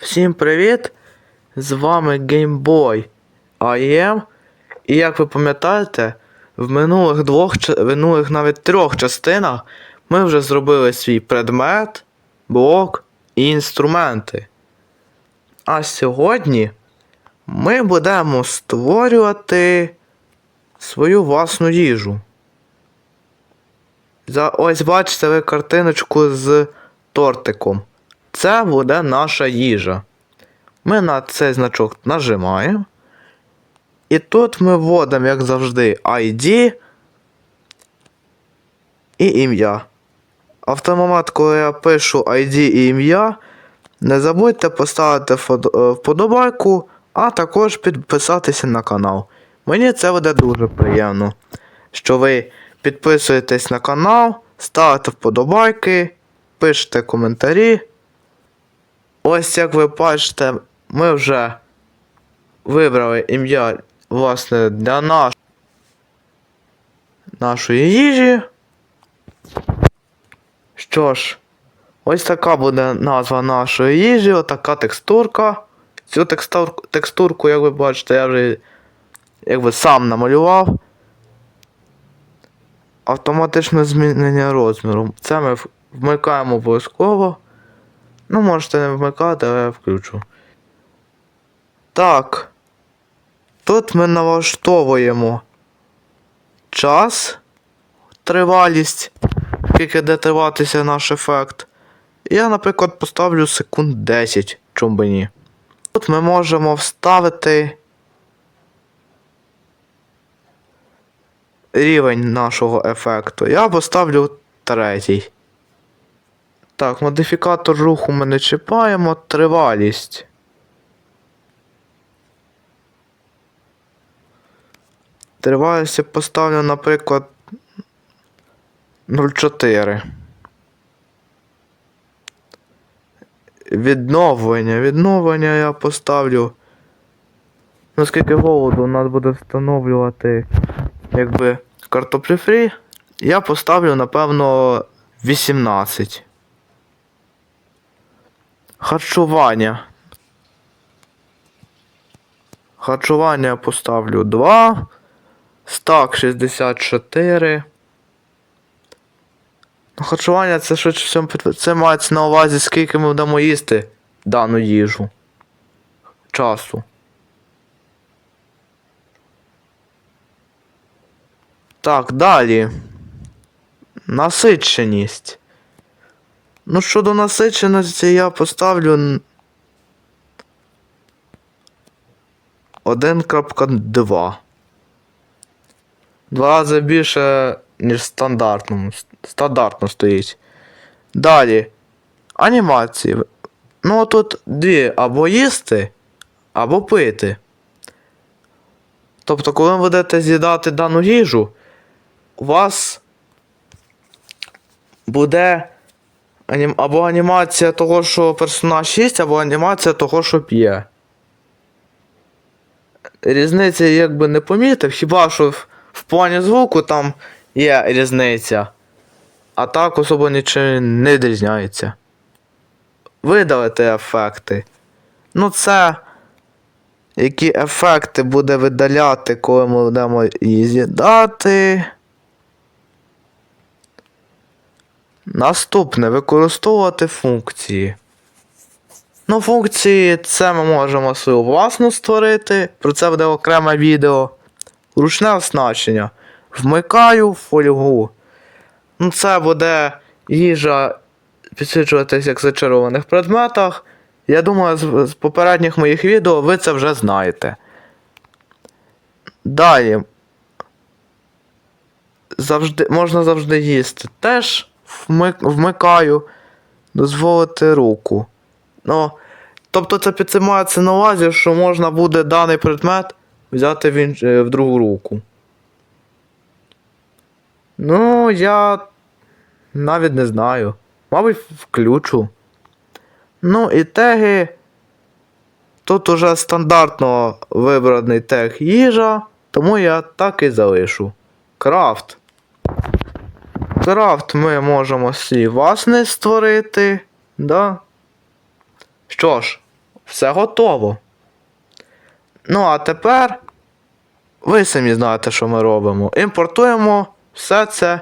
Всім привіт! З вами GameBoy IM. І як ви пам'ятаєте, в минулих двох, минулих навіть трьох частинах ми вже зробили свій предмет, блок і інструменти. А сьогодні ми будемо створювати свою власну їжу. За, ось бачите ви картиночку з тортиком. Це буде наша їжа. Ми на цей значок нажимаємо. І тут ми вводимо, як завжди, ID і ім'я. Автомат, коли я пишу ID і ім'я, не забудьте поставити е, вподобайку, а також підписатися на канал. Мені це буде дуже приємно, що ви підписуєтесь на канал, ставите вподобайки, пишете коментарі. Ось як ви бачите, ми вже вибрали ім'я, власне, для наш... нашої їжі. Що ж, ось така буде назва нашої їжі, отака текстурка. Цю текстур... текстурку, як ви бачите, я вже якби сам намалював. Автоматичне змінення розміру. Це ми вмикаємо обов'язково. Ну, можете не вмикати, але я включу. Так. Тут ми налаштовуємо час, тривалість, скільки де триватися наш ефект. Я, наприклад, поставлю секунд 10, чому би ні. Тут ми можемо вставити рівень нашого ефекту. Я поставлю третій. Так, модифікатор руху ми не чіпаємо, тривалість. Тривалість я поставлю, наприклад, 0,4. Відновлення. Відновлення я поставлю. Наскільки голоду нас буде встановлювати якби картоплі фрі, я поставлю, напевно, 18. Харчування. Харчування я поставлю 2. Стак 64. Ну, харчування це швидше всьому це мається на увазі, скільки ми будемо їсти дану їжу. Часу. Так, далі. Насиченість. Ну, щодо насиченості я поставлю. н- 1.2. Два рази більше, ніж стандартному. Стандартно стоїть. Далі. Анімації. Ну, тут дві або їсти, або пити. Тобто, коли ви будете з'їдати дану їжу, у вас буде анім... або анімація того, що персонаж їсть, або анімація того, що п'є. Різниці якби не помітив, хіба що в, в плані звуку там є різниця. А так особо нічого не відрізняється. Видалити ефекти. Ну це. Які ефекти буде видаляти, коли ми будемо її з'їдати. Наступне використовувати функції. Ну, функції це ми можемо свою власну створити. Про це буде окреме відео. Ручне оснащення. Вмикаю фольгу. Ну, це буде їжа підсвічуватись як в зачарованих предметах. Я думаю, з, попередніх моїх відео ви це вже знаєте. Далі. Завжди, можна завжди їсти. Теж вмикаю. Дозволити руку. Ну, тобто це підсимається на увазі, що можна буде даний предмет взяти в, інш... е, в другу руку. Ну, я навіть не знаю. Мабуть, включу. Ну і теги. Тут уже стандартно вибраний тег їжа, тому я так і залишу. Крафт. Крафт ми можемо свій власний створити. Да? Що ж, все готово. Ну, а тепер ви самі знаєте, що ми робимо. Імпортуємо все це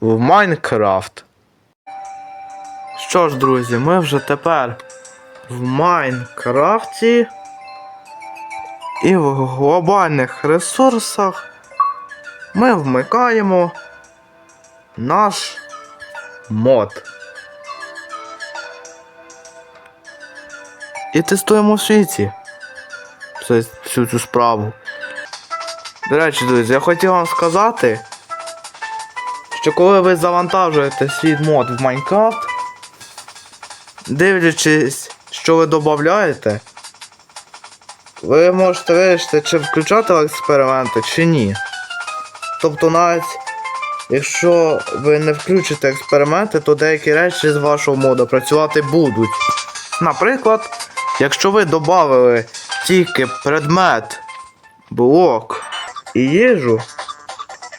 в Майнкрафт. Що ж, друзі, ми вже тепер в Майнкрафті і в глобальних ресурсах ми вмикаємо наш мод. І тестуємо в світі всю цю справу. До речі, друзі, я хотів вам сказати, що коли ви завантажуєте свій мод в Майнкрафт, дивлячись, що ви додаєте, ви можете вирішити, чи включати експерименти, чи ні. Тобто навіть якщо ви не включите експерименти, то деякі речі з вашого моду працювати будуть. Наприклад, якщо ви додали тільки предмет, блок і їжу,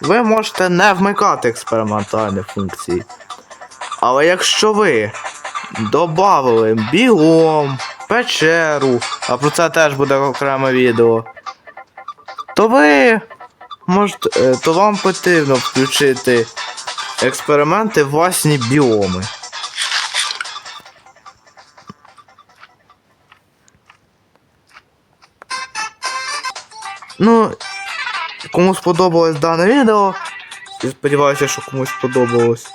ви можете не вмикати експериментальні функції. Але якщо ви додали біом, печеру, а про це теж буде окреме відео, то ви можете, е, то вам потрібно включити експерименти власні біоми. Ну, кому сподобалось дане відео, і сподіваюся, що комусь сподобалось.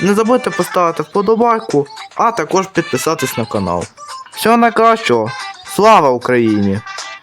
Не забудьте поставити вподобайку, а також підписатись на канал. Всього найкращого! Слава Україні!